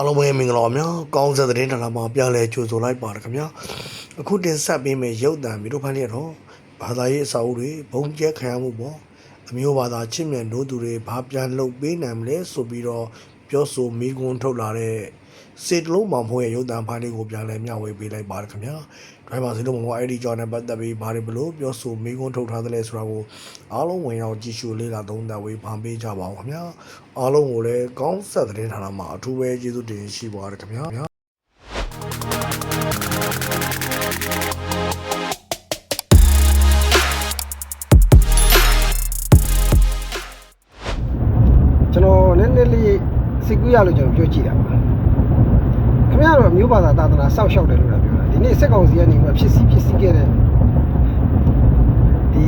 အားလုံးပဲမင်္ဂလာပါများကောင်းဆက်သတင်းဌာနမှာပြန်လည်ကြိုဆိုလိုက်ပါတယ်ခင်ဗျာအခုတင်ဆက်ပေးမယ့်ရုပ်သံဗီဒီယိုဖိုင်လေးတော့ဘာသာရေးအစာအုပ်တွေဘုံကျဲခံရမှုပေါ့အမျိုးဘာသာချစ်မြတ်တို့သူတွေဘာပြန်လုပ်ပေးနိုင်မလဲဆိုပြီးတော့ပြောဆိုမိကွန်းထုတ်လာတဲ့ စေတလုံးမောင်ဖိုးရဲ့ရုပ်သံဖိုင်လေးကိုပြန်လည်မျှဝေပေးလိုက်ပါတယ်ခင်ဗျာဒရိုင်ဘာစေတလုံးမောင်ဖိုးအဲ့ဒီကြောင့်နဲ့ပတ်သက်ပြီးဘာတွေဘလို့ပြောဆိုမိကွန်းထုတ်ထားသလဲဆိုတာကိုအားလုံးဝင်ရောက်ကြည့်ရှုလေ့လာသုံးသပ်ဝေဖန်ပေးကြပါဦးခင်ဗျာအားလုံးကိုလည်းကောင်းဆက်သတင်းဌာနမှာအထူးပဲကျေးဇူးတင်ရှိပါတယ်ခင်ဗျာကျွန်တော်နည်းနည်းလေးစိတ်ကူးရလို့ကျွန်တော်ပြောကြည့်တာပါ ခင်ဗျားတို့အမျိုးဘာသာသာသနာစောက်ရှောက်တယ်လို့လည်းပြောတာဒီနေ့စက်ကောင်စီကနေမှဖြစ်စီဖြစ်စီခဲ့တဲ့ဒီ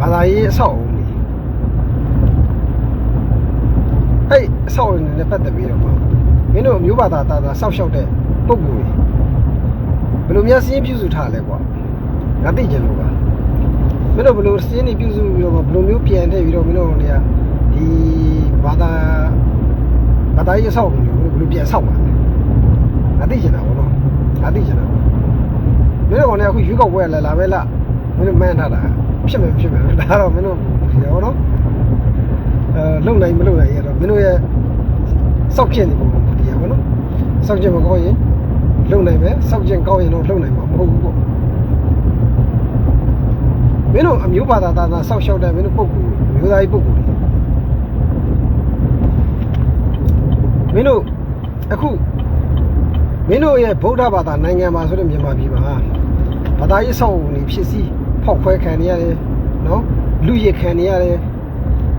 ဘာသာရေးအဆောက်အဦကြီးအဲ့အဆောက်အဦနဲ့ပတ်သက်ပြီးတော့မှမင်းတို့အမျိုးဘာသာသာသနာစောက်ရှောက်တဲ့ပုံကိုယ်ကြီးဘယ်လိုများစည်းပြုစုထားလဲကွာငါသိကြလို့ပါမင်းတို့ဘယ်လိုစည်းနေပြုစုပြီးတော့ဘယ်လိုမျိုးပြန်ထည့်ပြီးတော့မင်းတို့တွေကဒီဘာသာဘာသာရေးအဆောက်အဦကိုဘယ်လိုပြန်ဆောက်မှာလဲ ငါသိချင်တာဘောနော်ငါသိချင်တာမင်းတို့ကောင်လည်းအခုရွေးကောက်ပွဲလာလာပဲလားမင်းတို့မှန်းထားတာဖြစ်မယ်ဖြစ်မယ်ဒါတော့မင်းတို့ဒီရောနော်အဲလုံနိုင်မလုံနိုင်ရတော့မင်းတို့ရဲ့စောက်ဖြစ်နေပုံဒီရောနော်စောက်ချက်မကောင်းရင်လုံနိုင်မယ်စောက်ချက်ကောင်းရင်တော့လုံနိုင်မှာမဟုတ်ဘူးပေါ့မင်းတို့အမျိုးဘာသာသာသာစောက်ရှောက်တဲ့မင်းတို့ပုံကူမျိုးသားကြီးပုံကူမင်းတို့အခု မင်းတို့ရဲ့ဗုဒ္ဓဘာသာနိုင်ငံမှာဆိုတဲ့မြန်မာပြည်မှာဘာသာရေးဆောက်နေဖြစ်စီဖောက်ခွဲခံနေရတယ်နော်လူရခံနေရတယ်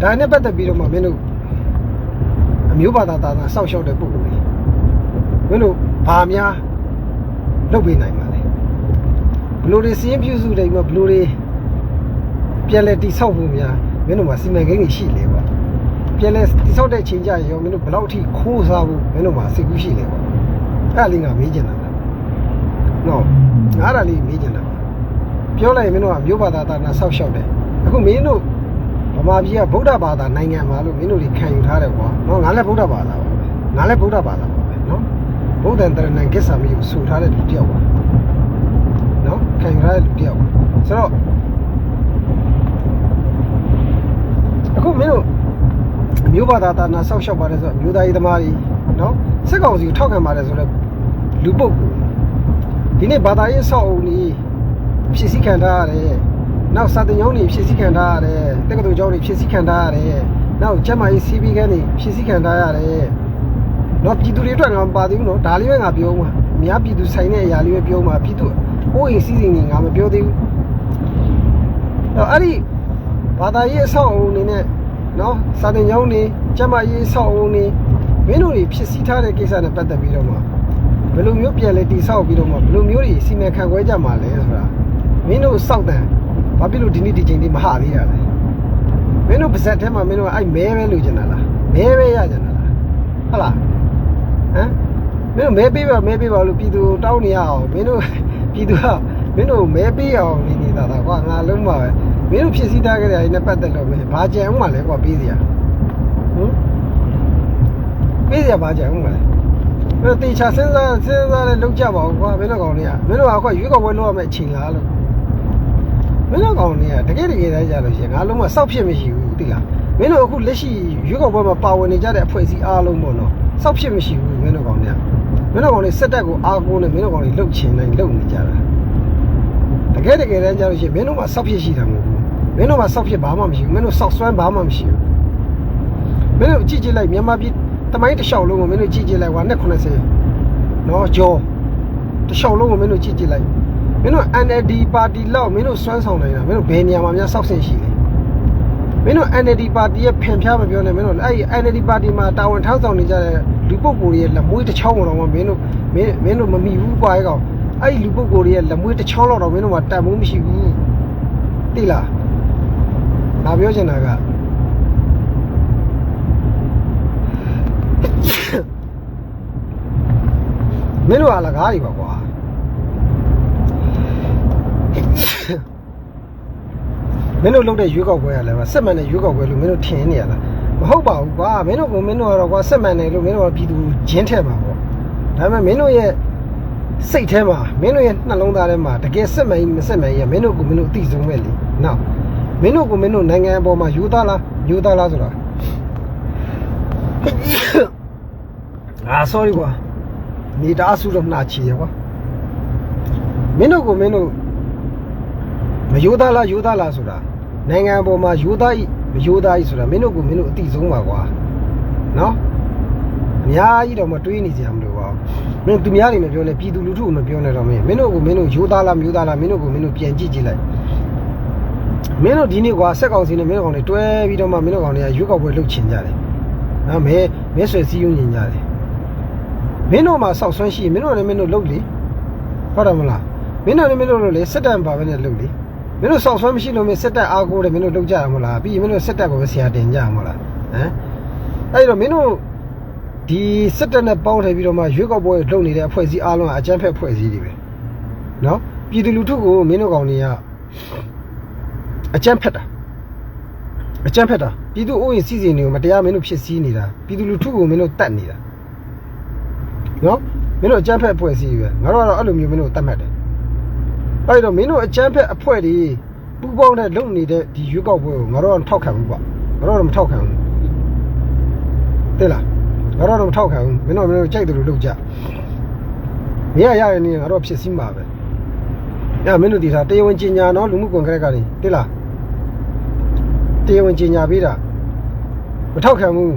ဒါနဲ့ပတ်သက်ပြီးတော့မှမင်းတို့အမျိုးဘာသာသာသာစောက်ရှောက်တဲ့ပုံကူတွေမင်းတို့ဘာများလုပ်ပေးနိုင်မှာလဲဘလို့တွေစီးရင်ပြုစုတယ်မှာဘလို့တွေပြန်လဲတိဆောက်ဖို့များမင်းတို့မှာစီမံကိန်းတွေရှိလေပေါ့ပြန်လဲတိဆောက်တဲ့အချိန်ကြရောမင်းတို့ဘယ်လောက်ထိခိုးစားဖို့မင်းတို့မှာစိတ်ကူးရှိလေပေါ့ အဲ့ဒါလေးငါမေးချင်တာပါနော်ငါအဲ့ဒါလေးမေးချင်တာပါပြောလိုက်ရင်မင်းတို့ကမျိုးဘာသာတာနာဆောက်ရှောက်တယ်အခုမင်းတို့ဗမာပြည်ကဗုဒ္ဓဘာသာနိုင်ငံမှာလို့မင်းတို့တွေခံယူထားတယ်ကွာနော်ငါလည်းဗုဒ္ဓဘာသာပါပဲငါလည်းဗုဒ္ဓဘာသာပါပဲနော်ဗုဒ္ဓံတရဏံကိစ္ဆာမိကိုဆိုထားတဲ့လူတစ်ယောက်ပါနော်ခံယူထားတဲ့လူတစ်ယောက်ပါဆိုတော့အခုမင်းတို့အမျိုးဘာသာတာနာဆောက်ရှောက်ပါတယ်ဆိုတော့မျိုးသားရေးသမားကြီးနော်စက်ကောင်စီကိုထောက်ခံပါတယ်ဆိုတော့ လူပုတ်ကိုဒီနေ့ဘာသာရေးဆောက်အုံကြီးဖြစ်စည်းခံထားရတယ်နောက်စာတင်ကျောင်းတွေဖြစ်စည်းခံထားရတယ်တက္ကသိုလ်ကျောင်းတွေဖြစ်စည်းခံထားရတယ်နောက်ကျမ်းမာရေး CB ခန်းတွေဖြစ်စည်းခံထားရတယ်နော်ပြည်သူတွေအတွက်ငါမပါသေးဘူးနော်ဒါလေးပဲငါပြောမှာအများပြည်သူဆိုင်တဲ့အရာလေးပဲပြောမှာပြည်သူအိုးအိမ်စီးစိမ်တွေငါမပြောသေးဘူးအဲ့အဲ့ဒီဘာသာရေးအဆောက်အအုံအနေနဲ့နော်စာသင်ကျောင်းနေကျမ်းမာရေးအဆောက်အအုံနေမင်းတို့တွေဖြစ်စည်းထားတဲ့ကိစ္စနဲ့ပတ်သက်ပြီးတော့မှ ဘယ်လိုမျိုးပြန်လဲတည်ဆောက်ပြီးတော့မှဘယ်လိုမျိုးတွေစီမံခန့်ခွဲကြမှာလဲဆိုတာမင်းတို့စောက်တန်ဘာဖြစ်လို့ဒီနေ့ဒီချိန်လေးမဟာသေးတာလဲမင်းတို့ပါဇက်ထဲမှာမင်းတို့ကအဲ့မဲပဲလိုချင်တာလားမဲပဲရချင်တာလားဟုတ်လားဟမ်မင်းတို့မဲပေးပါမဲပေးပါလို့ပြည်သူတောင်းနေရအောင်မင်းတို့ပြည်သူကမင်းတို့မဲပေးအောင်နေနေတာကွာငါလုံးပါပဲမင်းတို့ဖြစ်စည်းထားကြတဲ့အရင်နဲ့ပတ်သက်လို့မင်းဘာကြံအောင်မလဲကွာပေးစရာဟမ်ပေးစရာဘာကြံအောင်မလဲ အဲ့တော့တေချာစဉ်းစားစဉ်းစားလဲလောက်ကြပါဦးကွာမင်းတို့ကောင်တွေကမင်းတို့ကခွရွေးကောက်ပွဲလုပ်ရမယ့်အချိန်လားလို့မင်းတို့ကောင်တွေကတကယ်တကယ်တည်းကြလို့ရှိရင်ငါလုံးဝစောက်ဖြစ်မရှိဘူးသိလားမင်းတို့အခုလက်ရှိရွေးကောက်ပွဲမှာပါဝင်နေကြတဲ့အဖွဲ့အစည်းအားလုံးပေါ့နော်စောက်ဖြစ်မရှိဘူးမင်းတို့ကောင်တွေကမင်းတို့ကောင်တွေစက်တက်ကိုအားကိုးနေမင်းတို့ကောင်တွေလှုပ်ချင်နေလှုပ်နေကြတာတကယ်တကယ်တမ်းကျလို့ရှိရင်မင်းတို့မှာစောက်ဖြစ်ရှိတာမဟုတ်ဘူးမင်းတို့မှာစောက်ဖြစ်ဘာမှမရှိဘူးမင်းတို့စောက်ဆွမ်းဘာမှမရှိဘူးမင်းတို့ကြည့်ကြည့်လိုက်မြန်မာပြည် တမိုင်းတစ်လျှောက်လုံးကိုမင်းတို့ကြည့်ကြည့်လိုက်ဟိုနဲ့90နော်ကြောတစ်လျှောက်လုံးကိုမင်းတို့ကြည့်ကြည့်လိုက်မင်းတို့ NLD ပါတီလောက်မင်းတို့စွမ်းဆောင်နိုင်တာမင်းတို့ဘယ်နေရာမှာများစောက်ဆင်ရှိလဲမင်းတို့ NLD ပါတီရဲ့ဖင်ဖျားမပြောနဲ့မင်းတို့အဲ့ဒီ NLD ပါတီမှာတာဝန်ထမ်းဆောင်နေကြတဲ့လူပုဂ္ဂိုလ်တွေရဲ့လက်မွေးတစ်ချောင်းကတော့မင်းတို့မင်းမင်းတို့မမိဘူးကွာအဲ့ကောင်အဲ့ဒီလူပုဂ္ဂိုလ်တွေရဲ့လက်မွေးတစ်ချောင်းလောက်တော့မင်းတို့ကတန်မိုးမရှိဘူးသိလားငါပြောချင်တာကမ င်းတို့ကလကားတွေပါကွာမင်းတို့လုပ်တဲ့ရွေးကောက်ပွဲရလဲပါစစ်မှန်တဲ့ရွေးကောက်ပွဲလို့မင်းတို့ထင်နေရလားမဟုတ်ပါဘူးကွာမင်းတို့ကမင်းတို့ကတော့ကွာစစ်မှန်တယ်လို့မင်းတို့ကပြည်သူဂျင်းထဲမှာပေါ့ဒါပေမဲ့မင်းတို့ရဲ့စိတ်ထဲမှာမင်းတို့ရဲ့နှလုံးသားထဲမှာတကယ်စစ်မှန်ကြီးမစစ်မှန်ကြီးကမင်းတို့ကမင်းတို့အသိဆုံးပဲလေနော်မင်းတို့ကမင်းတို့နိုင်ငံအပေါ်မှာယူသားလားယူသားလားဆိုတာအာ sorry ကွာ နေတအားစုတော့နှာချီရကွာမင်းတို့ကမင်းတို့မယူသားလားယူသားလားဆိုတာနိုင်ငံအပေါ်မှာယူသားဤမယူသားဤဆိုတာမင်းတို့ကမင်းတို့အသိဆုံးပါကွာနော်အများကြီးတော့မတွေးနေကြမလို့ပါမင်းသူများတွေမပြောနဲ့ပြည်သူလူထုကမပြောနဲ့တော့မင်းမင်းတို့ကမင်းတို့ယူသားလားမယူသားလားမင်းတို့ကမင်းတို့ပြန်ကြည့်ကြည့်လိုက်မင်းတို့ဒီနေ့ကွာစက်ကောင်စီနဲ့မင်းတို့ကောင်တွေတွဲပြီးတော့မှမင်းတို့ကောင်တွေကရွေးကောက်ပွဲလုပ်ချင်ကြတယ်နော်မဲမဲဆွယ်စည်းရုံးနေကြတယ် မင်းတို့မှာစောက်ဆွမ်းရှိရင်မင်းတို့လည်းမင်းတို့လုပ်လေဟုတ်တယ်မလားမင်းတို့လည်းမင်းတို့လုပ်လေစစ်တပ်ပါပဲနဲ့လုပ်လေမင်းတို့စောက်ဆွမ်းမရှိလို့မင်းစစ်တပ်အားကိုးတယ်မင်းတို့လုပ်ကြရမလားပြီးရင်မင်းတို့စစ်တပ်ကိုပဲဆရာတင်ကြရမလားဟမ်အဲ့တော့မင်းတို့ဒီစစ်တပ်နဲ့ပေါင်းထည့်ပြီးတော့မှရွေးကောက်ပွဲလုပ်နေတဲ့အဖွဲ့အစည်းအားလုံးကအကြမ်းဖက်အဖွဲ့အစည်းတွေပဲနော်ပြည်သူလူထုကိုမင်းတို့ကောင်တွေကအကြမ်းဖက်တာအကြမ်းဖက်တာပြည်သူအိုးရင်စီစဉ်တွေကိုမတရားမင်းတို့ဖြစ်စည်းနေတာပြည်သူလူထုကိုမင်းတို့တတ်နေတာ နော်မင်းတို့အကြမ်းဖက်အဖွဲ့အစည်းပဲငါတို့ကတော့အဲ့လိုမျိုးမင်းတို့တတ်မှတ်တယ်အဲ့တော့မင်းတို့အကြမ်းဖက်အဖွဲ့တွေပူပေါင်းတဲ့လုပ်နေတဲ့ဒီရွေးကောက်ပွဲကိုငါတို့ကတော့ထောက်ခံဘူးပေါ့ငါတို့ကတော့မထောက်ခံဘူးတဲ့လားငါတို့ကတော့မထောက်ခံဘူးမင်းတို့မင်းတို့ကြိုက်တယ်လို့လုပ်ကြမင်းရရရင်ငါတို့ဖြစ်စည်းမှာပဲအဲ့မင်းတို့ဒီထားတရားဝင်ကြီးညာနော်လူမှုကွန်ဂရက်ကနေတဲ့လားတရားဝင်ကြီးညာပေးတာမထောက်ခံဘူး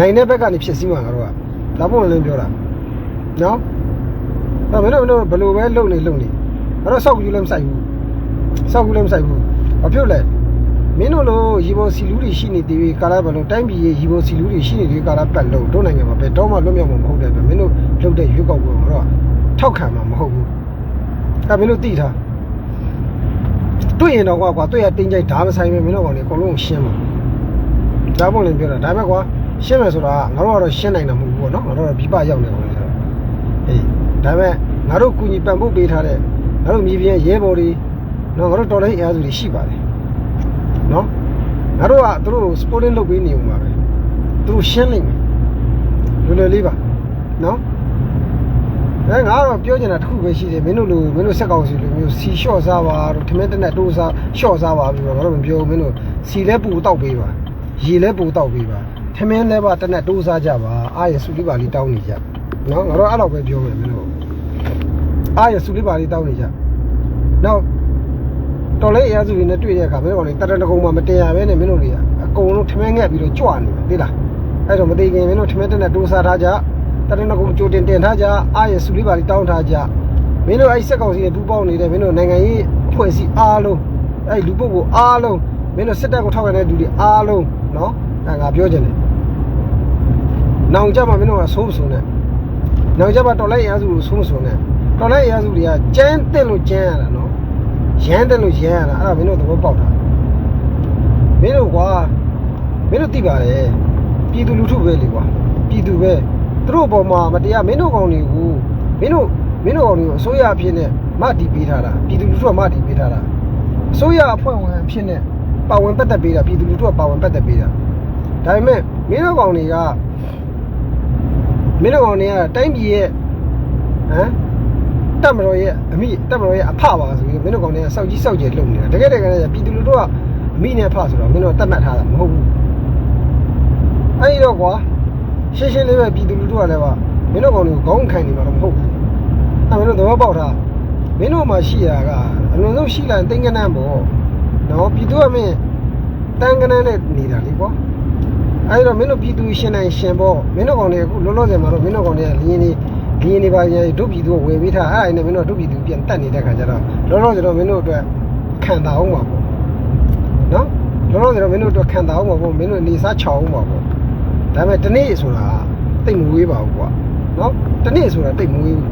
နိုင်တဲ့ဘက်ကနေဖြစ်စည်းမှာငါတို့ကဒါပုံလည်းပြောတာနော်ဒါမင်းတို့မင်းတို့ဘယ်လိုပဲလုပ်နေလုပ်နေငါတို့စောက်ဘူးလည်းမဆိုင်ဘူးစောက်ဘူးလည်းမဆိုင်ဘူးဘာဖြစ်လဲမင်းတို့လိုရီဘောစီလူတွေရှိနေသေးပြီကာလာဘလုံးတိုင်းပြည်ရဲ့ရီဘောစီလူတွေရှိနေသေးကာလာပတ်လို့တို့နိုင်ငံမှာပဲတော့မှလွတ်မြောက်မှာမဟုတ်တဲ့အတွက်မင်းတို့လုပ်တဲ့ရွေးကောက်ပွဲကတော့ထောက်ခံမှာမဟုတ်ဘူးအဲမင်းတို့သိထားတွေ့ရင်တော့ကွာကွာတွေ့ရတင်းကြိုက်ဓာမဆိုင်ပဲမင်းတို့ကောင်လေအကုန်လုံးရှင်းမှာဒါပုံလည်းပြောတာဒါပေမဲ့ကွာ ရှင်းမယ်ဆိုတာငါတို့ကတော့ရှင်းနိုင်တာမဟုတ်ဘူးပေါ့နော်ငါတို့ကတော့ပြပရောက်နေပါလေဆိုတော့အေးဒါပေမဲ့ငါတို့ကူညီပံ့ပိုးပေးထားတဲ့ငါတို့မြေပြင်ရဲဘော်တွေနော်ငါတို့တော်လိုင်းအင်အားစုတွေရှိပါတယ်နော်ငါတို့ကသူတို့ sporting လုပ်ပေးနေဦးမှာပဲသူတို့ရှင်းလိုက်မယ်လွယ်လွယ်လေးပါနော်အဲငါတော့ပြောချင်တာတစ်ခုပဲရှိတယ်မင်းတို့လိုမင်းတို့စက်ကောင်စီလိုမျိုးစီလျှော့စားပါတို့ထမင်းတက်နဲ့တိုးစားလျှော့စားပါပြီးတော့ငါတို့မပြောဘူးမင်းတို့စီလဲပူတောက်ပေးပါရေလဲပူတောက်ပေးပါထ မင်းလဲပါတက်နဲ့တိုးစားကြပါအားရစုလေးပါလေးတောင်းနေကြနော်ငါတို့အဲ့လောက်ပဲပြောမယ်မင်းတို့အားရစုလေးပါလေးတောင်းနေကြနောက်တော်လေးအရာစုတွေနဲ့တွေ့တဲ့အခါမင်းတို့ကလေတရတကုံမှမတင်ရပဲနဲ့မင်းတို့တွေကအကုန်လုံးထမင်းငက်ပြီးတော့ကြွနေတယ်သိလားအဲ့တော့မသိခင်မင်းတို့ထမင်းတက်နဲ့တိုးစားထားကြတရတကုံကြိုတင်တင်ထားကြအားရစုလေးပါလေးတောင်းထားကြမင်းတို့အဲ့စက်ကောင်စီနဲ့ပူးပေါင်းနေတဲ့မင်းတို့နိုင်ငံရေးအဖွဲ့အစည်းအားလုံးအဲ့လူပုဂ္ဂိုလ်အားလုံးမင်းတို့စစ်တပ်ကိုထောက်ခံတဲ့လူတွေအားလုံးနော်အဲ့ငါပြောချင်တယ် နောင်ကြမှာမင်းတို့ကဆိုးမဆိုးနဲ့နောင်ကြမှာတော်လိုက်ရစုလို့ဆိုးမဆိုးနဲ့တော်လိုက်ရစုတွေကကျန်းတက်လို့ကျန်းရတာနော်ရမ်းတက်လို့ရမ်းရတာအဲ့ဒါမင်းတို့သဘောပေါက်တာမင်းတို့ကွာမင်းတို့သိပါတယ်ပြည်သူလူထုပဲလေကွာပြည်သူပဲသူတို့ဘောမှာမတရားမင်းတို့ကောင်တွေကိုမင်းတို့မင်းတို့ကောင်တွေကိုအစိုးရအဖြစ်နဲ့မတည်ပေးထားတာပြည်သူလူထုကမတည်ပေးထားတာအစိုးရအဖွဲ့ဝင်အဖြစ်နဲ့ပါဝင်ပတ်သက်ပေးတာပြည်သူလူထုကပါဝင်ပတ်သက်ပေးတာဒါပေမဲ့မင်းတို့ကောင်တွေက မင်းတို့ကောင်တွေကတိုင်းပြည်ရဲ့ဟမ်တက်မတော်ရဲ့အမိတက်မတော်ရဲ့အဖပါဆိုပြီးမင်းတို့ကောင်တွေကစောက်ကြီးစောက်ကျယ်လုပ်နေတာတကယ်တကယ်ပြည်သူလူထုကအမိနဲ့အဖဆိုတော့မင်းတို့တတ်မှတ်ထားတာမဟုတ်ဘူးအဲ့ဒီတော့ကွာရှင်းရှင်းလေးပဲပြည်သူလူထုကလည်းပါမင်းတို့ကောင်တွေကိုခေါင်းခံနေမှာတော့မဟုတ်ဘူးအဲ့မင်းတို့သဘောပေါက်တာမင်းတို့မှရှိတာကအလွန်ဆုံးရှိလာရင်တိန်ကနန်းပေါ့နော်ပြည်သူကမင်းတန်ကနန်းနဲ့နေတာလေကွာ အဲ့တော့မင်းတို့ပြည်သူရှင်နိုင်ရှင်ပေါ့မင်းတို့ကောင်တွေအခုလောလောဆယ်မှာတော့မင်းတို့ကောင်တွေကလင်းနေလင်းနေပါရင်ဒုပြည်သူကဝယ်ပေးထားအဲ့ဒါနဲ့မင်းတို့ဒုပြည်သူပြန်တက်နေတဲ့ခါကျတော့လောလောဆယ်တော့မင်းတို့အတွက်ခံတာအောင်ပါပေါ့နော်လောလောဆယ်တော့မင်းတို့အတွက်ခံတာအောင်ပါပေါ့မင်းတို့နေစားချောင်းအောင်ပါပေါ့ဒါပေမဲ့တနေ့ဆိုတာတိတ်မဝေးပါဘူးကွာနော်တနေ့ဆိုတာတိတ်မဝေးဘူး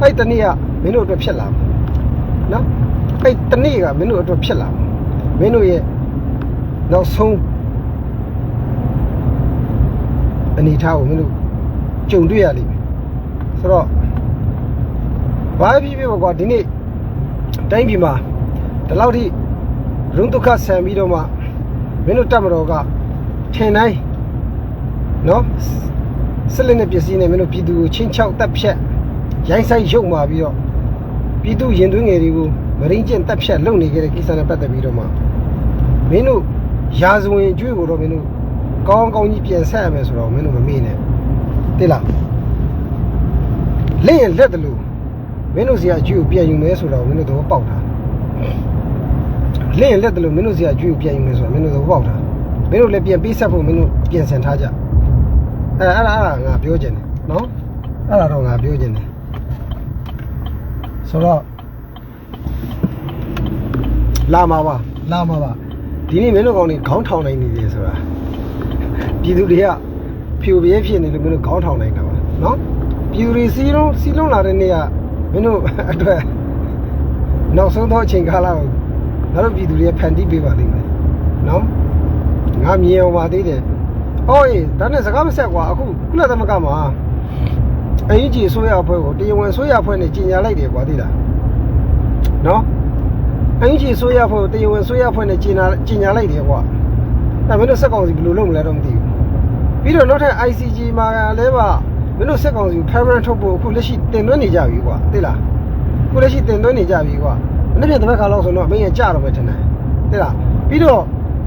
အဲ့တနေ့ကမင်းတို့အတွက်ဖြစ်လာမှာနော်အဲ့တနေ့ကမင်းတို့အတွက်ဖြစ်လာမှာမင်းတို့ရဲ့နောက်ဆုံး အနေထားကိုမင်းတို့ကြုံတွေ့ရလိမ့်မယ်ဆိုတော့ဘာဖြစ်ဖြစ်ပေါ့ကွာဒီနေ့တိုင်းပြည်မှာဒီလောက်ထိရုံးဒုက္ခဆန်ပြီးတော့မှမင်းတို့တက်မတော်ကထင်တိုင်းနော်စစ်လက်နဲ့ပစ္စည်းနဲ့မင်းတို့ပြည်သူကိုချင်းချောက်တပ်ဖြတ်ရိုင်းဆိုင်ရုပ်မာပြီးတော့ပြည်သူရင်သွင်းငယ်တွေကိုမရင်းကျင့်တပ်ဖြတ်လုပ်နေကြတဲ့ကိစ္စနဲ့ပတ်သက်ပြီးတော့မှမင်းတို့ရာဇဝင်အကျွေးကိုတော့မင်းတို့ ကောင်းကောင်းကြီးပြန်ဆက်ရမယ်ဆိုတော့မင်းတို့မမေ့နဲ့တိလားလက်ရင်လက်တယ်လို့မင်းတို့စီကအကျွေးကိုပြန်ယူမယ်ဆိုတော့မင်းတို့တော့ပေါက်တာလင့်ရင်လက်တယ်လို့မင်းတို့စီကအကျွေးကိုပြန်ယူမယ်ဆိုတော့မင်းတို့သဘောပေါက်တာမင်းတို့လည်းပြန်ပေးဆက်ဖို့မင်းတို့ပြင်ဆင်ထားကြအဲအဲ့ဒါအဲ့ဒါငါပြောချင်တယ်နော်အဲ့ဒါတော့ငါပြောချင်တယ်ဆိုတော့လာမှာပါလာမှာပါဒီနေ့မင်းတို့ကောင်တွေခေါင်းထောင်နိုင်နေတယ်ဆိုတာ ပြည်သူတွေကဖြူပြဲဖြစ်နေလို့မင်းတို့ခေါင်းထောင်နိုင်တာပါနော်ပြည်သူတွေစီလုံးစီလုံးလာတဲ့နေ့ကမင်းတို့အတွက်နောက်ဆုံးသောအချိန်ကာလကိုငါတို့ပြည်သူတွေဖန်တီးပေးပါလိမ့်မယ်နော်ငါမြင်အောင်ပါသေးတယ်ဟောရေးဒါနဲ့စကားမဆက်ကွာအခုကုလသမဂ္ဂမှာအင်ဂျီဆိုရအဖွဲ့ကိုတရားဝင်ဆိုရအဖွဲ့နဲ့ကြီးညာလိုက်တယ်ကွာသိလားနော်အင်ဂျီဆိုရအဖွဲ့ကိုတရားဝင်ဆိုရအဖွဲ့နဲ့ကြီးညာကြီးညာလိုက်တယ်ကွာဒါမင်းတို့စက်ကောင်စီဘယ်လိုလုပ်မလဲတော့မသိဘူး ပြီးတော့နောက်ထပ် ICG မှာလည်းပါမင်းတို့စက်ကောင်စီကို permanent ထုတ်ဖို့အခုလက်ရှိတင်သွင်းနေကြပြီကွာသိလားကိုလည်းရှိတင်သွင်းနေကြပြီကွာ။နေ့ပြန်တစ်ပတ်ခါလောက်ဆိုတော့မင်းရကြတော့ပဲထင်တယ်။သိလား။ပြီးတော့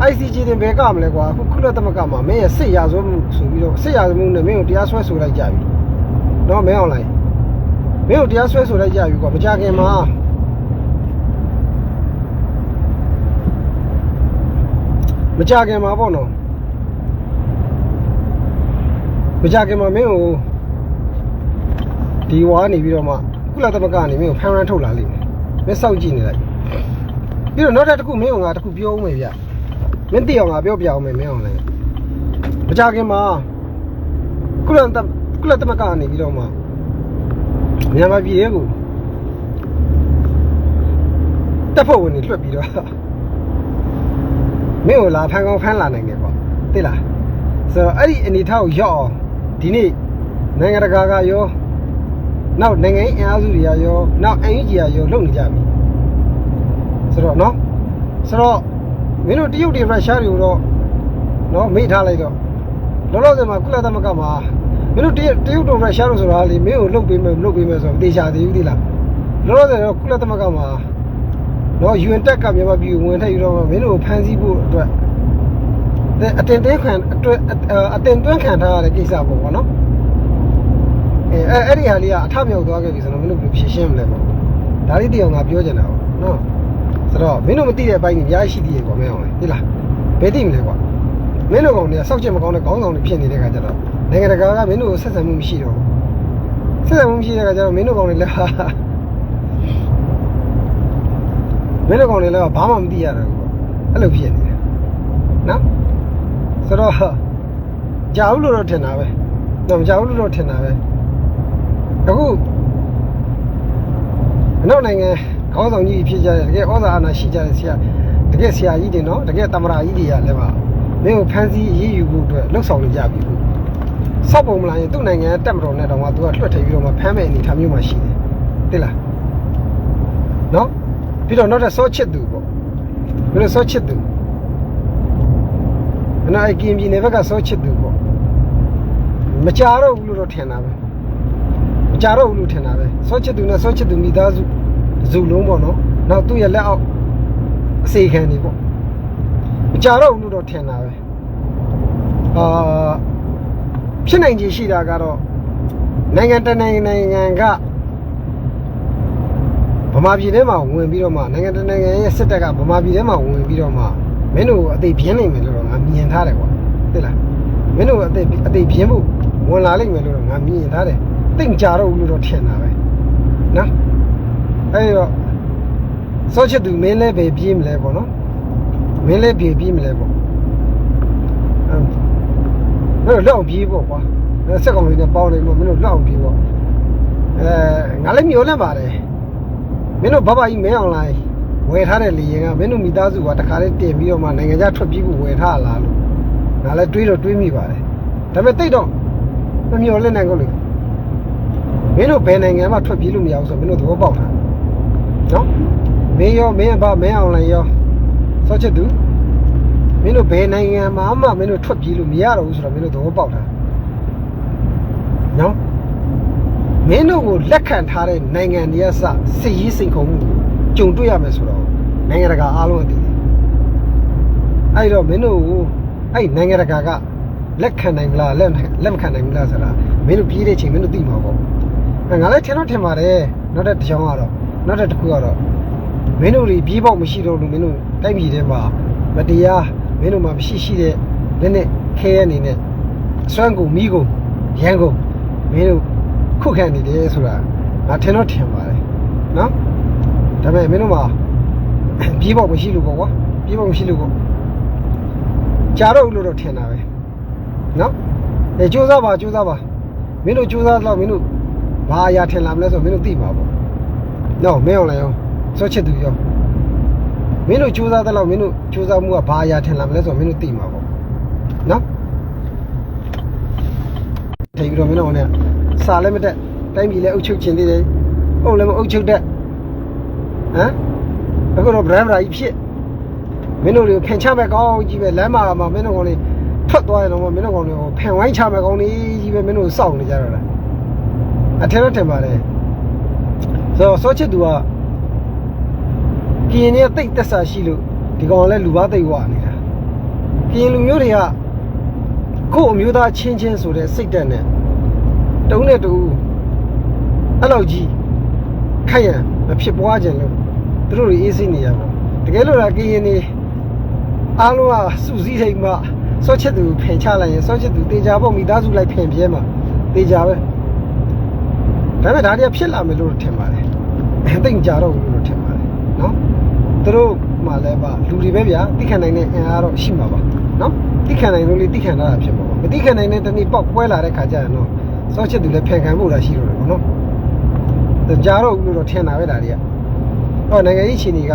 ICJ တင်ဘယ်ကမလဲကွာ။အခုခုနသမကမှာမင်းရစစ်ရာဇဝမှုဆိုပြီးတော့စစ်ရာဇဝမှုနဲ့မင်းကိုတရားစွဲဆိုလိုက်ကြပြီ။နော်မင်းအောင်လိုက်။မင်းကိုတရားစွဲဆိုလိုက်ကြပြီကွာ။မကြခင်မှာမကြခင်မှာပေါ့နော် မကြခင်မှာမင်းကိုဒီဝါနေပြီးတော့မှကုလသမဂ္ဂကနေမင်းကိုဖမ်းရမ်းထုတ်လာလိမ့်မယ်။မင်းစောင့်ကြည့်နေလိုက်။ပြီးတော့နောက်ထပ်တစ်ခုမင်းကငါတစ်ခုပြောဦးမယ်ဗျ။မင်းသိအောင်ငါပြောပြအောင်မယ်မင်းအောင်လည်း။မကြခင်မှာကုလသမကုလသမဂ္ဂကနေပြီးတော့မှမြန်မာပြည်ရဲ့ကိုတပ်ဖွဲ့ဝင်တွေလွှတ်ပြီးတော့မင်းကိုလာဖမ်းကောင်းဖမ်းလာနိုင်တယ်ပေါ့သိလားဆိုတော့အဲ့ဒီအနေထားကိုရောက်အောင် ဒီနေ့နိုင်ငံတကာကရောနောက်နိုင်ငံရေးအင်အားစုတွေကရောနောက်အန်ယူဂျီကရောလုပ်နေကြပြီဆိုတော့နော်ဆိုတော့မင်းတို့တရုတ်တွေရုရှားတွေကိုတော့နော်မေ့ထားလိုက်တော့လောလောဆယ်မှာကုလသမဂ္ဂမှာမင်းတို့တရုတ်တရုတ်တို့ရုရှားတို့ဆိုတာလေမင်းကိုလှုပ်ပေးမယ်မလှုပ်ပေးမယ်ဆိုတော့တေချာသေးဘူးဒီလားလောလောဆယ်တော့ကုလသမဂ္ဂမှာနော် UN တက်ကမြန်မာပြည်ကိုဝင်ထည့်ယူတော့မင်းတို့ကိုဖမ်းဆီးဖို့အတွက်တဲ့ အတင်တင်းခံအတွက်အတင်သွင်းခံထားရတဲ့ကိစ္စပေါ့ကွာနော်အဲအဲ့အဲ့ဒီဟာလေးကအထမြောက်သွားခဲ့ပြီဆိုတော့မင်းတို့ဘယ်လိုဖြေရှင်းမလဲပေါ့ဒါလေးတရားငါပြောချင်တာပေါ့နော်ဆိုတော့မင်းတို့မသိတဲ့အပိုင်းကြီးအများကြီးရှိသေးတယ်ကွာမင်းအောင်လေသိလားဘယ်သိမလဲကွာမင်းတို့ကောင်တွေကစောက်ချက်မကောင်းတဲ့ခေါင်းဆောင်တွေဖြစ်နေတဲ့ခါကျတော့နိုင်ငံတကာကမင်းတို့ကိုဆက်ဆံမှုမရှိတော့ဘူးဆက်ဆံမှုမရှိတဲ့ခါကျတော့မင်းတို့ကောင်တွေလည်းဟာမင်းတို့ကောင်တွေလည်းဘာမှမသိရတော့ဘူးပေါ့အဲ့လိုဖြစ်နေတယ်နော် ဆိုတော့ကြာဘူးလို့တော့ထင်တာပဲတော့မကြာဘူးလို့တော့ထင်တာပဲအခုအနောက်နိုင်ငံခေါင်းဆောင်ကြီးဖြစ်ကြတဲ့တကယ်ဩဇာအာဏာရှိကြတဲ့ဆရာတကယ်ဆရာကြီးတွေနော်တကယ်တမရာကြီးတွေကလည်းပါမင်းကိုဖမ်းဆီးအရေးယူဖို့အတွက်လှုပ်ဆောင်နေကြပြီခုစောက်ပုံမလာရင်သူ့နိုင်ငံတက်မတော်နဲ့တောင်မှသူကလွှတ်ထည့်ပြီးတော့မှဖမ်းမဲ့အနေထားမျိုးမှရှိတယ်သိလားနော်ပြီးတော့နောက်တဲ့စောချစ်သူပေါ့ပြီးတော့စောချစ်သူ အနာအကင်ပြည်နယ်ဘက်ကစောချစ်သူပေါ့မကြတော့ဘူးလို့တော့ထင်တာပဲမကြတော့ဘူးလို့ထင်တာပဲစောချစ်သူနဲ့စောချစ်သူမိသားစုတစ်စုလုံးပေါ့နော်နောက်သူ့ရဲ့လက်အောက်အစေခံနေပေါ့မကြတော့ဘူးလို့တော့ထင်တာပဲအာဖြစ်နိုင်ခြေရှိတာကတော့နိုင်ငံတနိုင်ငံနိုင်ငံကဗမာပြည်ထဲမှာဝင်ပြီးတော့မှနိုင်ငံတနိုင်ငံရဲ့စစ်တပ်ကဗမာပြည်ထဲမှာဝင်ပြီးတော့မှ မင်းတို့အသေးပြင်းနိုင်မယ်လို့တော့ငါမြင်ထားတယ်ကွာသိလားမင်းတို့အသေးအသေးပြင်းဖို့ဝင်လာလိမ့်မယ်လို့တော့ငါမြင်ထားတယ်တိတ်ကြတော့ဘူးလို့တော့ထင်တာပဲနော်အဲ့တော့စောချစ်သူမင်းလည်းပဲပြေးမလဲပေါ့နော်မင်းလည်းပြေးပြေးမလဲပေါ့အဲ့တော့လောက်ပြေးပေါ့ကွာအဲ့စက်ကောင်လေးနဲ့ပေါင်းနေလို့မင်းတို့လောက်ပြေးပေါ့အဲငါလည်းမျောလန့်ပါတယ်မင်းတို့ဘဘကြီးမင်းအောင်လိုင်း ဝယ်ထားတဲ့လေရင်ကမင်းတို့မိသားစုကတခါလေးတင်ပြီးတော့မှနိုင်ငံခြားထွက်ပြေးဖို့ဝယ်ထားလာလို့ငါလည်းတွေးတော့တွေးမိပါတယ်ဒါပေမဲ့တိတ်တော့မမျောလန့်နိုင်ဘူးလေမင်းတို့ဘယ်နိုင်ငံမှထွက်ပြေးလို့မရဘူးဆိုတော့မင်းတို့သဘောပေါက်တာနော်မင်းရောမင်းအဘမင်းအောင်လိုင်ရောစောချစ်သူမင်းတို့ဘယ်နိုင်ငံမှာမှမင်းတို့ထွက်ပြေးလို့မရတော့ဘူးဆိုတော့မင်းတို့သဘောပေါက်တာနော်မင်းတို့ကိုလက်ခံထားတဲ့နိုင်ငံတွေကစစစ်ရေးစိန်ခေါ်မှု ကြုံတွေ့ရမယ်ဆိုတော့နိုင်ငံတကာအားလုံးအသိတယ်အဲ့တော့မင်းတို့ကိုအဲ့နိုင်ငံတကာကလက်ခံနိုင်မလားလက်လက်မခံနိုင်ဘူးလားဆိုတာမင်းတို့ပြေးတဲ့ချိန်မင်းတို့သိမှာပေါ့အဲ့ငါလည်းထင်တော့ထင်ပါတယ်နောက်တစ်တစ်ချောင်းကတော့နောက်တစ်တစ်ခုကတော့မင်းတို့တွေပြေးပေါက်မရှိတော့လို့မင်းတို့တိုက်ပြည်ထဲမှာမတရားမင်းတို့မှာမရှိရှိတဲ့လက်နဲ့ခဲရအနေနဲ့စွမ်းကုန်မိကုန်ရန်ကုန်မင်းတို့ခုခံနေတယ်ဆိုတာငါထင်တော့ထင်ပါတယ်နော် ဒါပေမဲ့မင်းတို့မှာပြေးပေါက်မရှိလို့ပေါ့ကွာပြေးပေါက်မရှိလို့ပေါ့ကြာတော့လို့တော့ထင်တာပဲနော်အဲစူးစမ်းပါစူးစမ်းပါမင်းတို့စူးစမ်းတော့မင်းတို့ဘာအရာထင်လာမလဲဆိုတော့မင်းတို့သိပါပေါ့နော်မင်းအောင်လည်းရောစောချစ်သူရောမင်းတို့စူးစမ်းတော့မင်းတို့စူးစမ်းမှုကဘာအရာထင်လာမလဲဆိုတော့မင်းတို့သိမှာပေါ့နော်ထိုင်ပြီးတော့မင်းတို့ကလည်းစာလည်းမတက်တိုင်းပြည်လည်းအုပ်ချုပ်ခြင်းသေးတယ်အုပ်လည်းမအုပ်ချုပ်တတ် ဟမ်အခုတော့ဗရန်ဗရာကြီးဖြစ်မင်းတို့တွေကိုဖန်ချမဲ့ကောင်းကြီးပဲလမ်းမှာမှာမင်းတို့ကောင်လေးထွက်သွားရင်တော့မင်းတို့ကောင်လေးကိုဖန်ဝိုင်းချမဲ့ကောင်းလေးကြီးပဲမင်းတို့စောင့်နေကြတော့လားအထက်တော့ထင်ပါတယ်ဆိုတော့စောချစ်သူကကရင်ရဲ့တိတ်သက်စာရှိလို့ဒီကောင်ကလည်းလူပါသိပ်ဝနေတာကရင်လူမျိုးတွေကကို့အမျိုးသားချင်းချင်းဆိုတဲ့စိတ်ဓာတ်နဲ့တုံးနဲ့တူအဲ့လောက်ကြီးခိုက်ရန်မဖြစ်ပွားခြင်းလို့ သူတို့တွေအေးစိနေရမှာတကယ်လို့လားကရင်နေအားလုံးကစုစည်းထိတ်မှစောချစ်သူဖင်ချလိုက်ရင်စောချစ်သူတေချာပေါ့မိသားစုလိုက်ဖင်ပြဲမှာတေချာပဲဒါပေမဲ့ဒါတည်းဖြစ်လာမယ်လို့ထင်ပါတယ်တိတ်ကြတော့ဘူးလို့ထင်ပါတယ်နော်သူတို့မှလည်းပါလူတွေပဲဗျာတိခံနိုင်တဲ့အင်အားတော့ရှိမှာပါနော်တိခံနိုင်လို့လေတိခံတာဖြစ်မှာပါမတိခံနိုင်တဲ့တနည်းပေါက်ပွဲလာတဲ့ခါကျရင်တော့စောချစ်သူလည်းဖင်ခံဖို့လာရှိတော့တယ်ပေါ့နော်ကြားတော့ဘူးလို့တော့ထင်တာပဲဒါတွေက ဟောနိုင်ငံရေးရှင်တွေက